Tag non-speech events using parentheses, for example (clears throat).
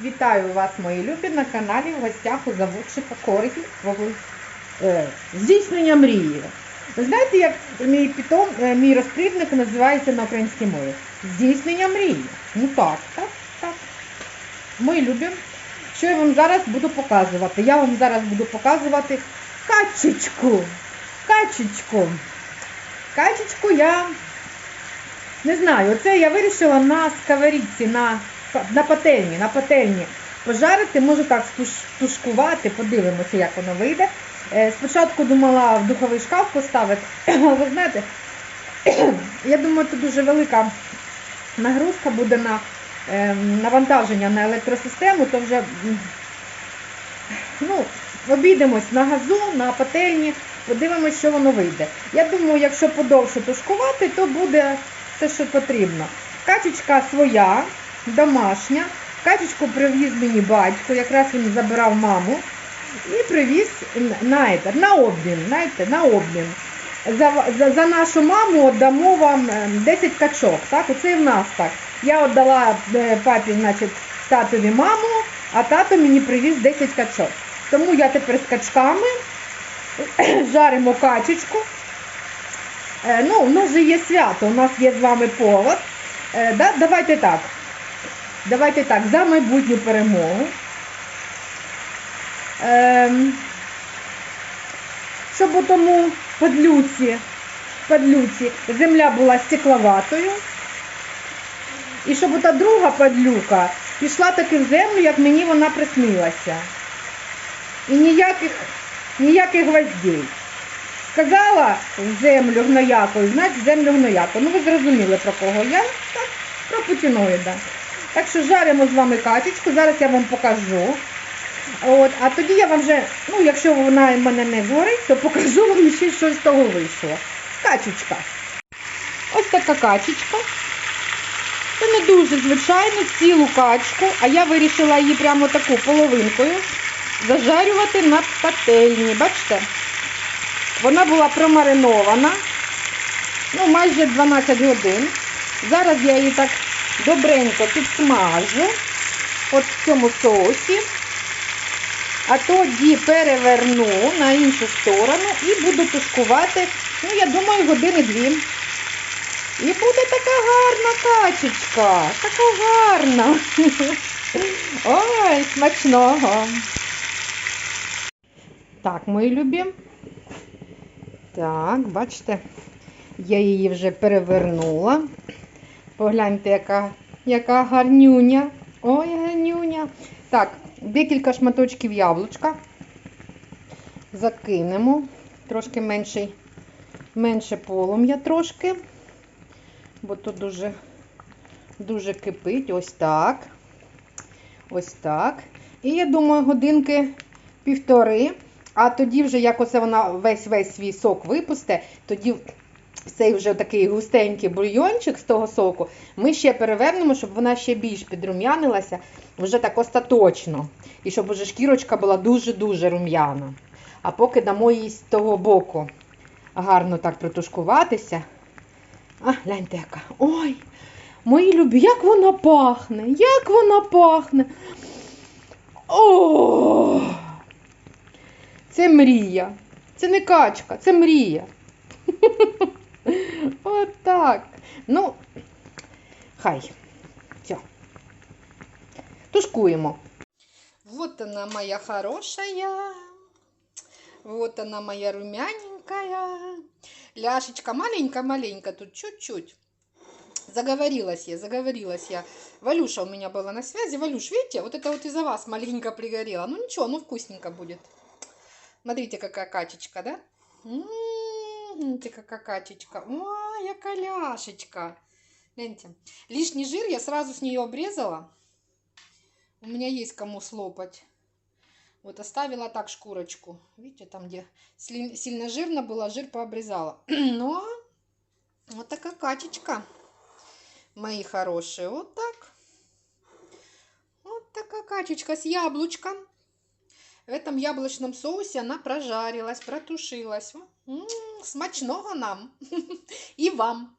Вітаю вас, мої любі, на каналі в гостях у заводчика Коргі е, здійснення мрії. Ви знаєте, як мій питом, е, мій розплідник називається на українській мові? Здійснення мрії. Ну так, так, так. Мої любі, що я вам зараз буду показувати? Я вам зараз буду показувати качечку. Качечку. Качечку я не знаю, оце я вирішила на сковорідці, на, на пательні, на пательні пожарити, може так тушкувати, подивимося, як воно вийде. Е, Спочатку думала в духовий шкаф поставити, але (clears throat) ви знаєте, (clears throat) я думаю, це дуже велика нагрузка буде на е, навантаження на електросистему, то вже ну, обійдемось на газу, на пательні, подивимось, що воно вийде. Я думаю, якщо подовше тушкувати, то буде все, що потрібно. Качечка своя, домашня. Качечку привіз мені батько, якраз він забирав маму. І привіз на, это, на обмін, знаєте, на обмін. За, за, за нашу маму віддамо вам е, 10 качок. Так? Оце і в нас так. Я віддала е, папі, значить, татові маму, а тато мені привіз 10 качок. Тому я тепер з качками (clears throat) жаримо качечку. Е, Ну, у нас же є свято, у нас є з вами повод. Е, Да? Давайте так. Давайте так, за майбутню перемогу. Ем, щоб у тому подлюці, подлюці земля була стекловатою. І щоб та друга подлюка пішла таки в землю, як мені вона приснилася. І ніяких, ніяких гвоздей. Сказала землю гноякою, значить землю гнояку. Ну ви зрозуміли про кого я? Так, про путіноїда. Так що жаримо з вами качечку, зараз я вам покажу. От, а тоді я вам вже, ну якщо вона в мене не згорить, то покажу вам ще що з того вийшло. Качечка. Ось така качечка. Це не дуже звичайно цілу качку, а я вирішила її прямо таку половинкою зажарювати на пательні. Бачите? Вона була промаринована ну, майже 12 годин. Зараз я її так добренько підсмажу от в цьому соусі. А тоді переверну на іншу сторону і буду тушкувати, ну, я думаю, години дві. І буде така гарна качечка. Така гарна. (laughs) Ой, смачного. Так, мої любі. Так, бачите, я її вже перевернула. Погляньте, яка, яка гарнюня. Ой, гарнюня. Так, декілька шматочків яблучка. Закинемо. Трошки менший, менше полум'я трошки. Бо тут дуже, дуже кипить. Ось так. Ось так. І я думаю, годинки півтори. А тоді вже, як оце вона весь весь свій сок випусте, тоді цей вже такий густенький бульйончик з того соку, ми ще перевернемо, щоб вона ще більш підрум'янилася, вже так остаточно. І щоб уже шкірочка була дуже-дуже рум'яна. А поки дамо їй з того боку гарно так протушкуватися. А, гляньте яка. Ой, мої любі, як вона пахне, як вона пахне. О! Це мрія. Це не качка, це мрія. (laughs) Отак. Ну, хай. Все. Тушкуємо. Вот она моя хорошая. Вот она моя румяненькая. Ляшечка маленькая-маленькая, тут чуть-чуть. Заговорилась я, заговорилась я. Валюша у меня была на связи. Валюш, видите, вот это вот из-за вас маленько пригорело. Ну ничего, ну вкусненько будет. Смотрите, какая качечка, да? М, Ты какая качечка. Ой, яка ляшечка. Гляньте. Лишний жир я сразу с нее обрезала. У меня есть кому слопать. Вот оставила так шкурочку. Видите, там где сильно жирно было, жир пообрезала. (clears throat) Но вот такая качечка, мои хорошие. Вот так. Вот такая качечка с яблочком. В этом яблочном соусе она прожарилась, протушилась. М, смачного нам (laughs) и вам.